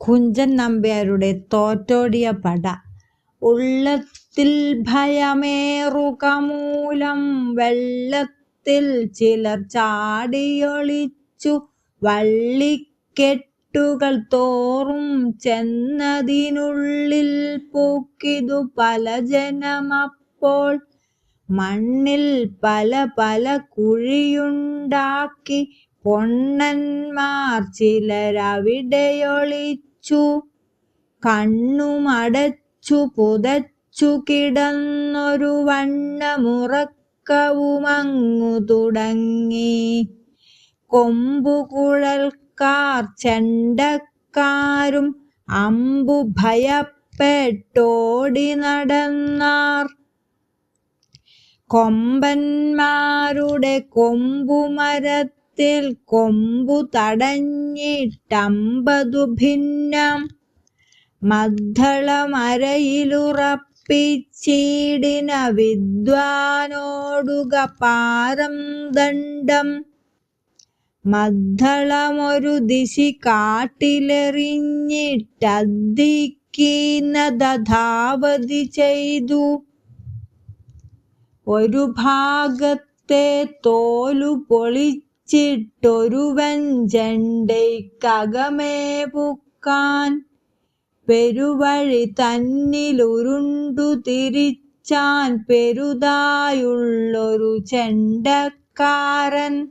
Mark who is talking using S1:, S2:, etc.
S1: കുഞ്ചൻ നമ്പ്യാരുടെ തോറ്റോടിയ പട. ഉള്ളത്തിൽ ഭയമേറുകമൂലം വെള്ളത്തിൽ ചിലർ ചാടിയൊളിച്ചു വള്ളിക്കെട്ടുകൾ തോറും ചെന്നതിനുള്ളിൽ പൂക്കിതു പല ജനമപ്പോൾ. മണ്ണിൽ പല പല കുഴിയുണ്ടാക്കി പൊണ്ണന്മാർ ചിലരവിടെയൊളിച്ചു കണ്ണുമടച്ചു പുതച്ചു കിടന്നൊരു വണ്ണമുറക്കവുമങ്ങു തുടങ്ങി. കൊമ്പുകുഴൽക്കാർ ചെണ്ടക്കാരും അമ്പു ഭയപ്പെട്ടോടി നടന്നാർ. കൊമ്പന്മാരുടെ കൊമ്പുമരത്തിൽ കൊമ്പു തടഞ്ഞിട്ടമ്പതു ഭിന്നം. മദ്ദളമരയിലുറപ്പിച്ചീടിന വിദ്വാനോടുക പാരം ദണ്ഡം. മദ്ദളമൊരു ദിശി കാട്ടിലെറിഞ്ഞിട്ടദ്ദിക്കീനധാവതി ചെയ്തു. ഒരു ഭാഗത്തെ തോലു പൊളിച്ചിട്ടൊരുവൻ ജണ്ടയ്ക്കകമേ പുക്കാൻ. പെരുവഴി തന്നിലുരുണ്ടു തിരിച്ചാൻ. പെരുതായുള്ളൊരു ചെണ്ടക്കാരൻ.